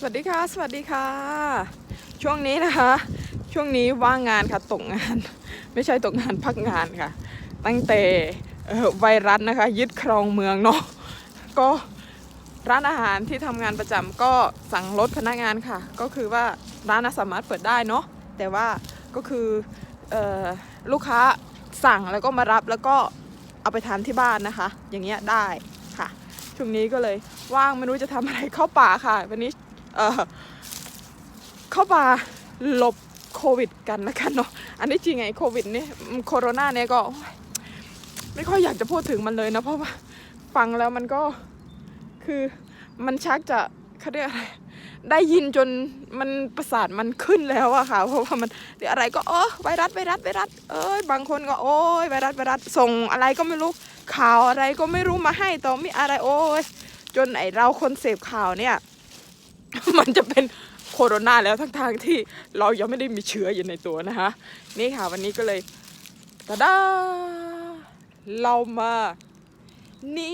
สวัสดีค่ะ สวัสดีค่ะ ช่วงนี้นะคะ ช่วงนี้ว่างงานค่ะตกงาน ไม่ใช่ตกงานพักงานค่ะ ตั้งแต่ไวรัสนะคะ ยึดครองเมืองเนาะก็ร้านอาหารที่ทำงานประจำก็สั่งลดพนักงานค่ะ ก็คือว่าร้านสามารถเปิดได้เนาะแต่ว่าก็คือออลูกค้าสั่งแล้วก็มารับแล้วก็เอาไปทานที่บ้านนะคะ อย่างเงี้ยได้ค่ะช่วงนี้ก็เลยว่างไม่รู้จะทำอะไรเข้าป่าค่ะ วันนี้ เข้าป่าหลบโควิดกันแล้วกันเนาะอันนี้จริงไงโควิดนี่อืมโคโรนาเนี่ยก็ไม่ค่อยอยากจะพูดถึงมันเลยนะ เพราะว่าฟังแล้วมันก็คือมันชักจะเขาเรียกอะไรได้ยินจนมันประสาทมันขึ้นแล้วอะค่ะ เพราะว่ามันเดี๋ยวอะไรก็เออไวรัสไวรัสไวรัสเอ้ยบางคนก็โอ้ยไวรัสไวรัสส่งอะไรก็ไม่รู้ข่าวอะไรก็ไม่รู้มาให้ต่อมีอะไรโอ้ยจนไอเราคนเสพข่าวเนี่ย มันจะเป็นโคโรนาแล้วทั้งทางที่เรายังไม่ได้มีเชื้ออยู่ในตัวนะคะนี่ค่ะวันนี้ก็เลยตาดาเรามาหนี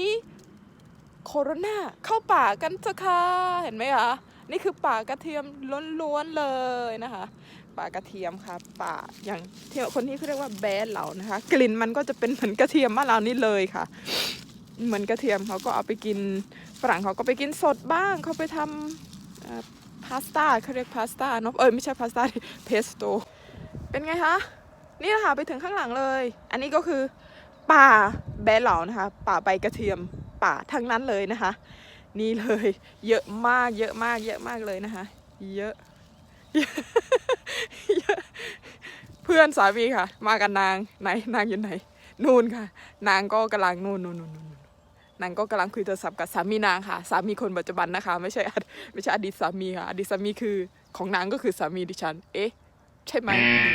โคโรนาเข้าป่ากันเถอะค่ะเห็นไหมคะนี่คือป่ากระเทียมล้วนๆเลยนะคะ ป่ากระเทียมค่ะ ป่าอย่างที่คนที่เขาเรียกว่าแบดเหล่านะคะ กลิ่นมันก็จะเป็นเหมือนกระเทียมมานเรานี่เลยค่ะ เหมือนกระเทียมเขาก็เอาไปกินฝรั่งเขาก็ไปกินสดบ้างเขาไปทำเอ่อ พาสต้าเขาเรียกพาสต้าเนอะเออไม่ใช่พาสต้าเพสโตเป็นไงคะนี่แหละค่ะไปถึงข้างหลังเลย อันนี้ก็คือป่าแบดเหลานะคะ ป่าใบกระเทียมป่าทั้งนั้นเลยนะคะ นี่เลย เยอะมากเยอะมากเยอะมากเลยนะคะ เยอะเพื่อนสามีค่ะ มากับนางไหนนางอยู่ไหน นู่นค่ะ นางก็กำลังนู่นนู่นนู่น นางก็กำลังคุยโทรศัพท์กับสามีนางค่ะ สามีคนปัจจุบันนะคะ ไม่ใช่อดไม่ใช่อดีตสามีค่ะ อดีตสามีคือของนางก็คือสามีดิฉัน เอ๊ะ ใช่ไหม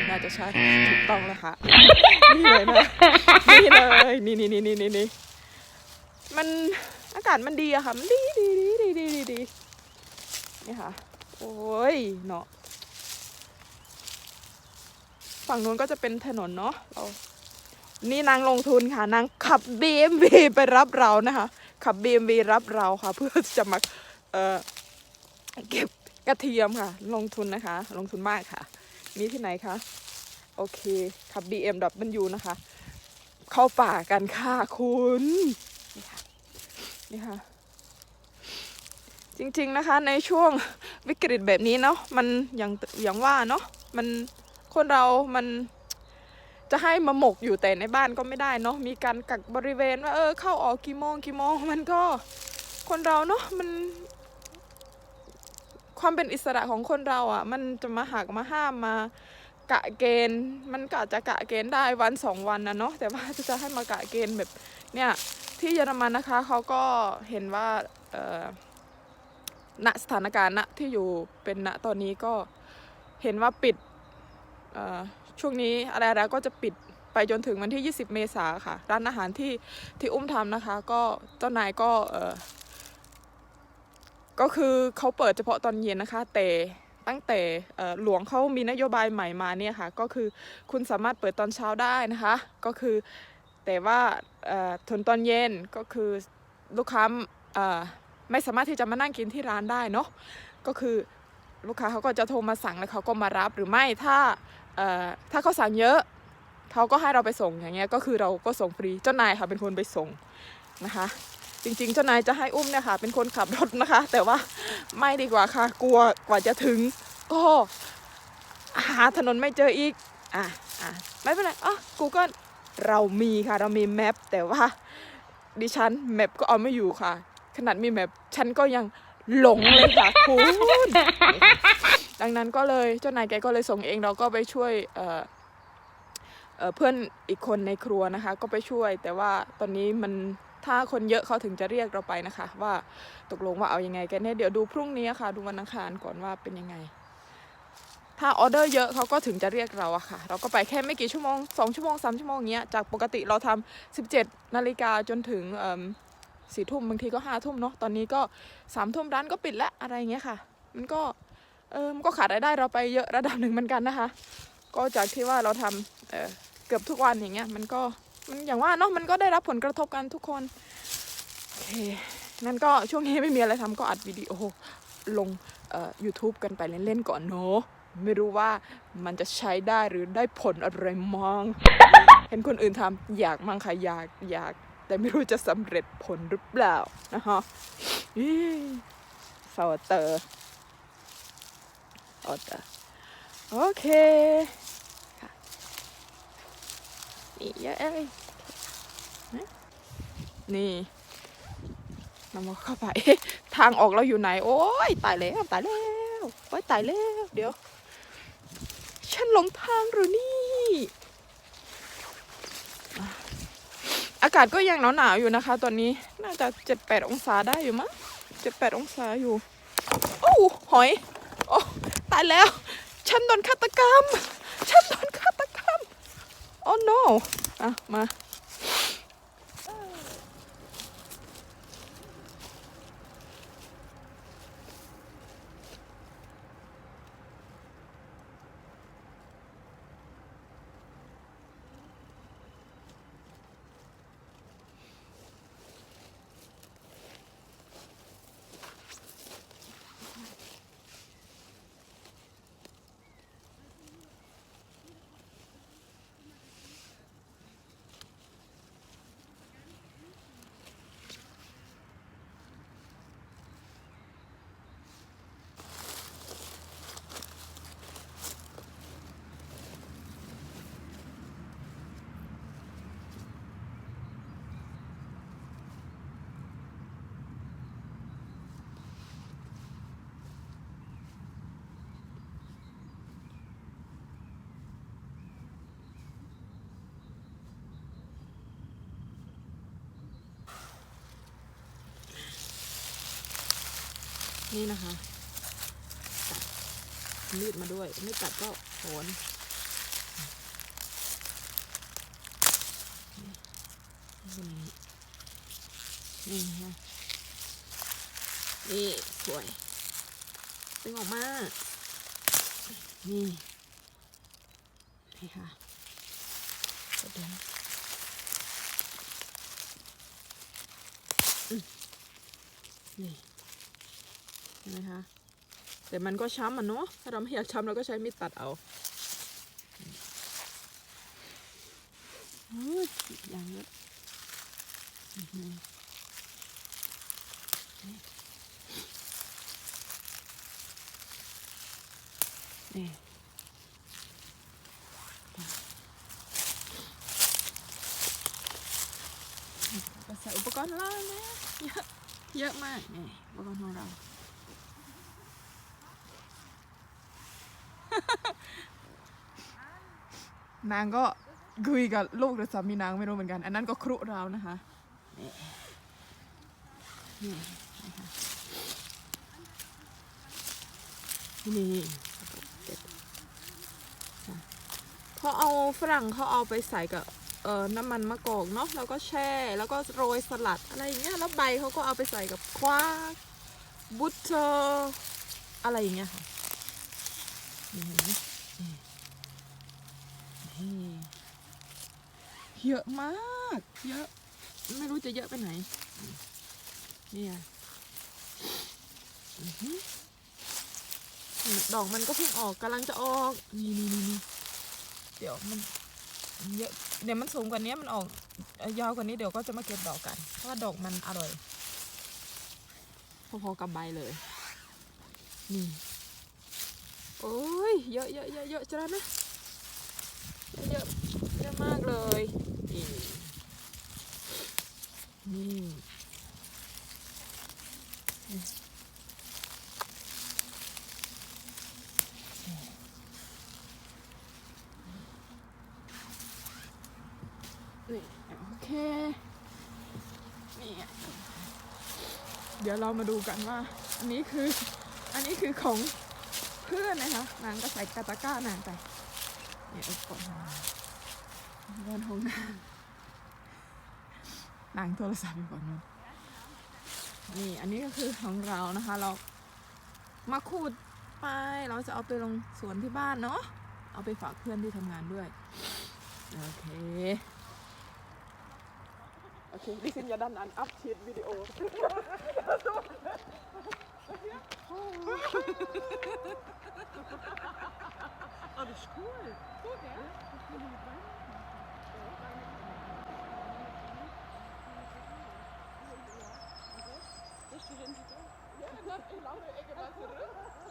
น่าจะใช่ถูกต้องแล้วค่ะนี่เลยนะนี่เลยนี่นี่นี่นี่นี่นี่มันอากาศมันดีอะค่ะ มันดีดีดีดีดีดีดีนี่ค่ะ โอ้ยเนาะฝั่งนู้นก็จะเป็นถนนเนาะเรา นี่นางลงทุนค่ะ นางขับ BMW ไปรับเรานะคะ ขับ BMW รับเราค่ะ เพื่อจะมาเอ่อเก็บกระเทียมค่ะ ลงทุนนะคะ ลงทุนมากค่ะนี่ที่ไหนคะ โอเค ขับ BMW นะคะ เข้าป่ากันค่ะคุณ นี่ค่ะ นี่ค่ะ จริงๆนะคะ ในช่วงวิกฤตแบบนี้เนาะ มันอย่างอย่างว่าเนาะ มันคนเรามัน จะให้มาหมกอยู่แต่ในบ้านก็ไม่ได้เนาะมีการกักบริเวณว่าเออเข้าออกกี่โมงกี่โมงมันก็คนเราเนาะมัน ความเป็นอิสระของคนเราอะ่ะ มันจะมาหักมาห้ามมากะเกณฑ์มันก็จะกะเกณฑ์ได้วันสองวันนะเนาะแต่ว่าจะให้มากะเกณฑ์แบบเนี่ยที่เยอรมันนะคะเขาก็เห็นว่าเออณสถานการณ์ณที่อยู่เป็นณตอนนี้ก็เห็นว่าปิด ช่วงนี้อะไรๆก็จะปิดไปจนถึงวันที่ 20 เมษาค่ะ ร้านอาหารที่ที่อุ้มทำนะคะ ก็เจ้านายก็เออก็คือเขาเปิดเฉพาะตอนเย็นนะคะ แต่ตั้งแต่หลวงเขามีนโยบายใหม่มาเนี่ยค่ะ ก็คือคุณสามารถเปิดตอนเช้าได้นะคะ ก็คือแต่ว่าเอ่อถึงตอนเย็นก็คือลูกค้าไม่สามารถที่จะมานั่งกินที่ร้านได้เนาะก็คือลูกค้าเขาก็จะโทรมาสั่งแล้วเขาก็มารับหรือไม่ถ้า ถ้าเขาสั่งเยอะเขาก็ให้เราไปส่งอย่างเงี้ยก็คือเราก็ส่งฟรีเจ้านายค่ะเป็นคนไปส่งนะคะ จริงๆ เจ้านายจะให้อุ้มเนี่ยค่ะ เป็นคนขับรถนะคะ แต่ว่าไม่ดีกว่าค่ะกลัวกว่าจะถึง ก็หาถนนไม่เจออีกอะอะไม่เป็นไรอะ Google เรามีค่ะเรามีแมปแต่ว่าดิฉันแมปก็เอาไม่อยู่ค่ะ ขนาดมีแมปฉันก็ยัง หลงเลยค่ะคุณดังนั้นก็เลยเจ้านายแกก็เลยส่งเองเราก็ไปช่วยเอ่อเอ่อเพื่อนอีกคนในครัวนะคะ ก็ไปช่วย แต่ว่าตอนนี้มันถ้าคนเยอะเขาถึงจะเรียกเราไปนะคะ ว่าตกลงว่าเอายังไงกันเนี่ยเดี๋ยวดูพรุ่งนี้ค่ะ ดูวันอังคารก่อนว่าเป็นยังไง ถ้าออเดอร์เยอะเขาก็ถึงจะเรียกเราอะค่ะ เราก็ไปแค่ไม่กี่ชั่วโมงสองชั่วโมงสามชั่วโมงเงี้ยจากปกติเราทำสิบเจ็ดนาฬิกาจนถึงเอ่อ สี่ทุ่มบางทีก็ห้าทุ่มเนาะตอนนี้ก็สามทุ่มร้านก็ปิดแล้วอะไรเงี้ยค่ะ มันก็เออมันก็ขาดรายได้เราไปเยอะระดับหนึ่งเหมือนกันนะคะ ก็จากที่ว่าเราทำเออเกือบทุกวันอย่างเงี้ยมันก็มันอย่างว่าเนาะมันก็ได้รับผลกระทบกันทุกคนโอเคนั่นก็ช่วงนี้ไม่มีอะไรทำก็อัดวิดีโอลงเอ่อ YouTube กันไปเล่นๆก่อนเนาะไม่รู้ว่ามันจะใช้ได้หรือได้ผลอะไรมั่งเห็นคนอื่นทำอยากมั่งค่ะอยากอยาก แต่ไม่รู้จะสำเร็จผลหรือเปล่านะคะอีสาวเตอร์สาวเตอร์โอเคนี่เยอะเลยนะนี่นำมาเข้าไปทางออกเราอยู่ไหน โอ้ยตายแล้วตายแล้วโอ้ยตายแล้ว เดี๋ยว ฉันหลงทางหรือนี่ อากาศก็ยังหนาวๆอยู่นะคะ ตอนนี้น่าจะเจ็ดแปดองศาได้อยู่มั้งเจ็ดแปดองศาอยู่โอ้หอย โอ้ตายแล้ว ฉันโดนฆาตกรรม ฉันโดนฆาตกรรม โอ้ no อะ มา นี่นะคะตัดมีดมาด้วย ไม่ตัดก็โหนนี่ฮะนี่สวยดึงออกมานี่นี่ค่ะกดดึงอืมนี่ นไหมคะแต่มันก็ช้ำอะเนาะถ้าเราไม่อยากช้ำเราก็ใช้มีดตัดเอาเฮ้ยอย่างเยอะอื้นี่ก็ใส่อุปกรณ์เรานะเยอะเยอะมากนี่อุปกรณ์ของเรา นางก็คุยกับลูกหรือสามีนางไม่รู้เหมือนกัน อันนั้นก็ครุเรานะคะนี่นี่นะคะนี่เก็บค่ะเขาเอาฝรั่งเขาเอาไปใส่กับเอ่อน้ำมันมะกอกเนาะแล้วก็แช่แล้วก็โรยสลัดอะไรอย่างเงี้ยแล้วใบเขาก็เอาไปใส่กับคว้าบุตเตอร์อะไรอย่างเงี้ยค่ะนี่เห็นไหม นี่ เยอะมาก เยอะ ไม่รู้จะเยอะไปไหน เนี่ยอื้อหือดอกมันก็เพิ่งออกกำลังจะออกนี่นี่นี่นี่เดี๋ยวมันเยอะเดี๋ยวมันสูงกว่านี้มันออกเอ่อยาวกว่านี้เดี๋ยวก็จะมาเก็บดอกกัน เพราะว่าดอกมันอร่อย พอๆกับใบเลย นี่ โอ้ยเยอะเยอะเยอะเยอะจ้านะเยอะเยอะมากเลย นี่นี่โอเคนี่เดี๋ยวเรามาดูกันว่า อันนี้คือ อันนี้คือของเพื่อนนะคะนางก็ใส่กาตาก้านางไปเนี่ยอุปกรณ์ขอนางอุปกรณ์ของนาง นางโทรศัพท์อยู่ก่อนนู้นนี่อันนี้ก็คือของเรานะคะ เรามาขูดไปเราจะเอาไปลงสวนที่บ้านเนาะเอาไปฝากเพื่อนที่ทำงานด้วย โอเค โอเคดิฉันจะดันอันอัพชีดวิดีโอ Oh, dat is cool. Goed, hè? dus je vindt het ook? Ja, dat is langer. Ik heb het terug.